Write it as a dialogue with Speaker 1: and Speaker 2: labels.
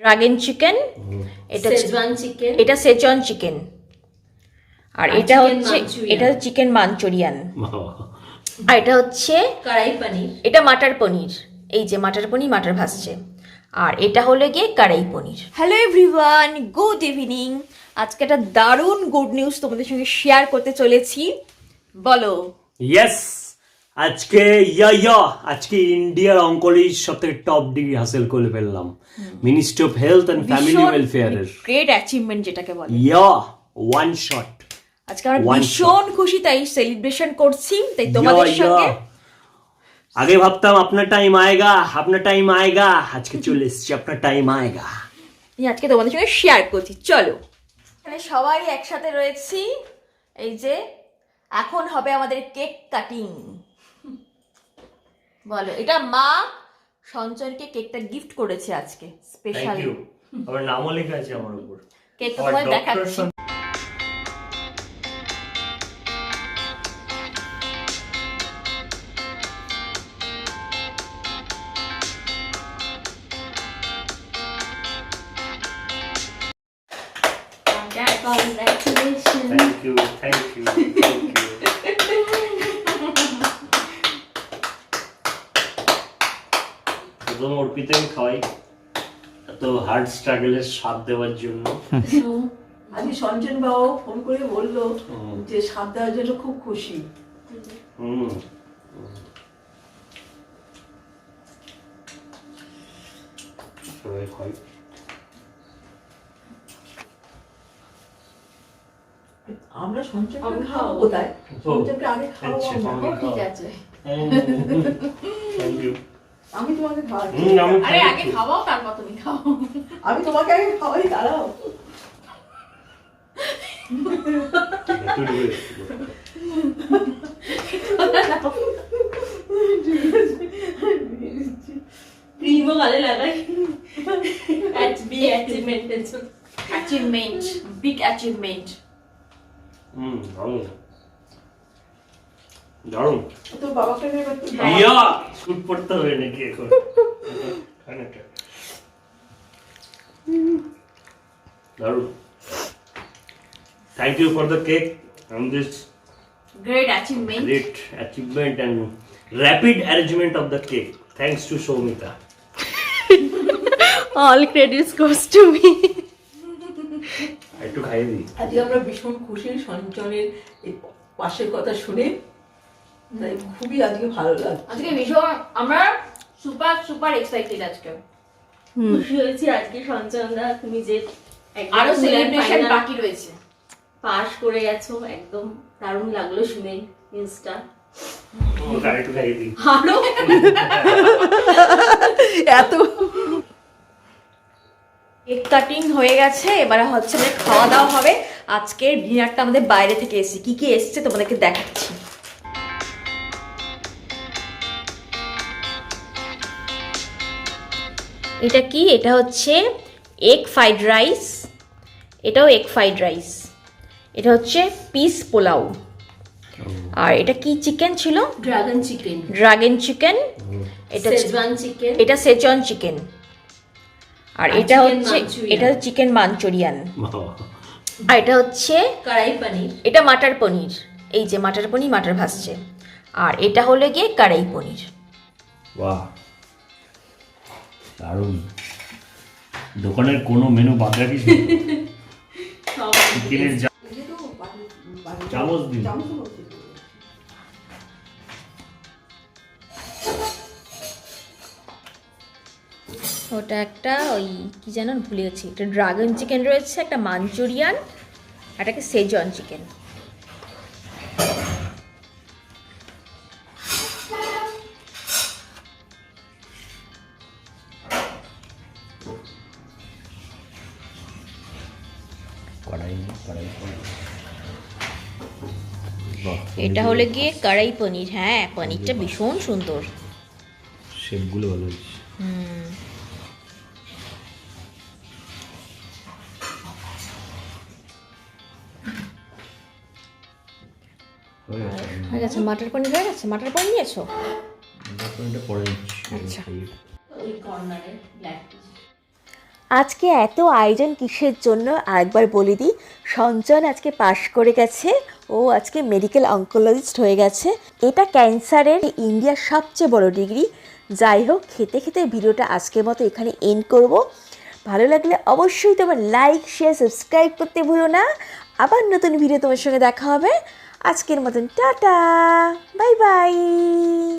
Speaker 1: Dragon chicken এটা
Speaker 2: Schezwan chicken
Speaker 1: এটা Szechuan chicken আর এটা হচ্ছে এটা চিকেন মাঞ্চুরিয়ান আর এটা হচ্ছে
Speaker 2: কড়াই পানির।
Speaker 1: এটা মাটার পনির। এই যে মাটার পনির মাটার ভাসছে আর এটা হলো গিয়ে kadai paneer. Hello everyone good evening আজকে একটা দারুণ গুড নিউজ তোমাদের সঙ্গে শেয়ার করতে চলেছি। বলো।
Speaker 3: ইয়েস আজকে ইয়া ইয়া আজকে ইন্ডিয়ার অঙ্কলিশ সব থেকে টপ ডিগ্রি হাসিল করে ফেললাম। Ministry of health and family ওয়েলফেয়ারের
Speaker 1: great achievement যেটাকে বলে।
Speaker 3: ইয়া ওয়ান শট
Speaker 1: আজকে আমরা ভীষণ খুশি তাই সেলিব্রেশন করছি তাই তোমাদের সঙ্গে।
Speaker 3: আগে ভাবতাম আপনার টাইম আয়েগা আপনার টাইম আয়েগা আজকে চলে এসছি আপনার টাইম আয়েগা।
Speaker 1: আজকে তোমাদের সঙ্গে শেয়ার করছি চলো। এখানে সবাই একসাথে রয়েছি এই যে এখন হবে আমাদের কেক কাটিং বলো এটা মা সঞ্চয়কে কেকটা গিফট করেছে আজকে স্পেশাল
Speaker 3: আমার নামও লেখা আছে আমার উপর।
Speaker 1: কেকটা তোমায় দেখাচ্ছি।
Speaker 2: Congratulation
Speaker 3: thank you thank you you প্রথম অর্পিতাকে খাওয়াই। এত হার্ড স্ট্রাগলের স্বাদ দেওয়ার জন্য।
Speaker 4: আজকে সঞ্জন বাবু ফোন করে বলল যে সাত দেওয়ার জন্য খুব খুশি।
Speaker 3: হুম।
Speaker 4: আমরা
Speaker 2: আমি
Speaker 4: খাওয়াবো
Speaker 2: খাওয়াবো।
Speaker 4: কোথায়? সঞ্জনকে আগে খাওয়াবো
Speaker 3: আচ্ছা। আমি
Speaker 2: ঠিক আছে।
Speaker 3: থ্যাংক ইউ
Speaker 4: আমি তোমাকে খাওয়াই।
Speaker 2: আরে আগে খাওয়াও তারপর তুমি খাও।
Speaker 4: আমি তোমাকে আগে খাওয়াই দাঁড়াও।
Speaker 2: ক্রিমও গালে লাগাই। জন্য
Speaker 1: অ্যাচিভমেন্ট বিগ অ্যাচিভমেন্ট
Speaker 3: হুম দারুণ দারুণ।
Speaker 4: তোর বাবাকে নিয়ে
Speaker 3: ইয়া শুট পড়তে হবে নাকি এখন? খান দারুণ। Thank you for the cake and this
Speaker 1: great achievement
Speaker 3: great achievement and rapid arrangement of the cake. Thanks to Shomita.
Speaker 1: All credits goes to me
Speaker 3: একটু খাইয়ে দিই।
Speaker 4: আজকে আমরা ভীষণ খুশি সঞ্জনের এই পাশের কথা শুনে তাই খুবই আজকে ভালো লাগছে।
Speaker 1: আজকে ভীষণ আমরা সুপার সুপার এক্সাইটেড আজকে।
Speaker 2: খুশি হয়েছি আজকে তুমি যে আরও
Speaker 1: সেলিব্রেশন বাকি রয়েছে।
Speaker 2: পাস করে গেছো একদম দারুণ লাগল শুনে আরও?
Speaker 4: এত
Speaker 1: কেক কাটিং হয়ে গেছে এবারে হচ্ছে যে খাওয়া দাওয়া হবে। আজকের ডিনারটা আমাদের বাইরে থেকে এসেছে। কি কি এসছে তোমাদেরকে দেখাচ্ছি। এটা কি? এটা হচ্ছে এগ ফ্রাইড রাইস এটাও এগ ফ্রাইড রাইস এটা হচ্ছে পিস পোলাও। আর এটা কি চিকেন ছিল?
Speaker 2: ড্রাগন চিকেন
Speaker 1: ড্রাগন চিকেন এটা
Speaker 2: শেজওয়ান চিকেন
Speaker 1: এটা সেচন চিকেন আর এটা হচ্ছে। এটা চিকেন মাঞ্চুরিয়ান আর এটা হচ্ছে
Speaker 2: কড়াই পানির।
Speaker 1: এটা মাটার পনির। এই যে মাটার পনির মাটার ভাসছে আর এটা হলো গিয়ে কারাই পনির।
Speaker 3: বাহ। দারুণ। দোকানের কোনো মেনু বাদ রাখিস
Speaker 2: সব
Speaker 3: চিকেনের চামচ দিন।
Speaker 1: ওটা একটা ওই কি যেন ভুলে গেছি। একটা ড্রাগন চিকেন রয়েছে একটা মাঞ্চুরিয়ান আর একটা সেজন চিকেন এটা হলো গিয়ে কড়াই পনির হ্যাঁ পনিরটা ভীষণ সুন্দর।
Speaker 3: শেপগুলো ভালো হয়েছে।
Speaker 1: হুম।
Speaker 3: হয়ে গেছে।
Speaker 1: হয়ে গেছে। মাটার পনির হয়ে গেছে? মাটার পনির নিয়েছো?
Speaker 3: এটা পরে
Speaker 1: আচ্ছা।
Speaker 2: ওই কর্নারে ব্ল্যাক
Speaker 1: আজকে এত আয়োজন কিসের জন্য? আরেকবার বলে দিই সঞ্চয়ন আজকে পাশ করে গেছে। ও আজকে মেডিকেল অঙ্কোলজিস্ট হয়ে গেছে। এটা ক্যান্সারের ইন্ডিয়ার সবচেয়ে বড় ডিগ্রি। যাই হোক, খেতে খেতে ভিডিওটা আজকের মতো এখানে এন্ড করব। ভালো লাগলে অবশ্যই তোমার লাইক শেয়ার সাবস্ক্রাইব করতে ভুলো না। আবার নতুন ভিডিও তোমার সঙ্গে দেখা হবে। আজকের মতন, টাটা! Bye bye!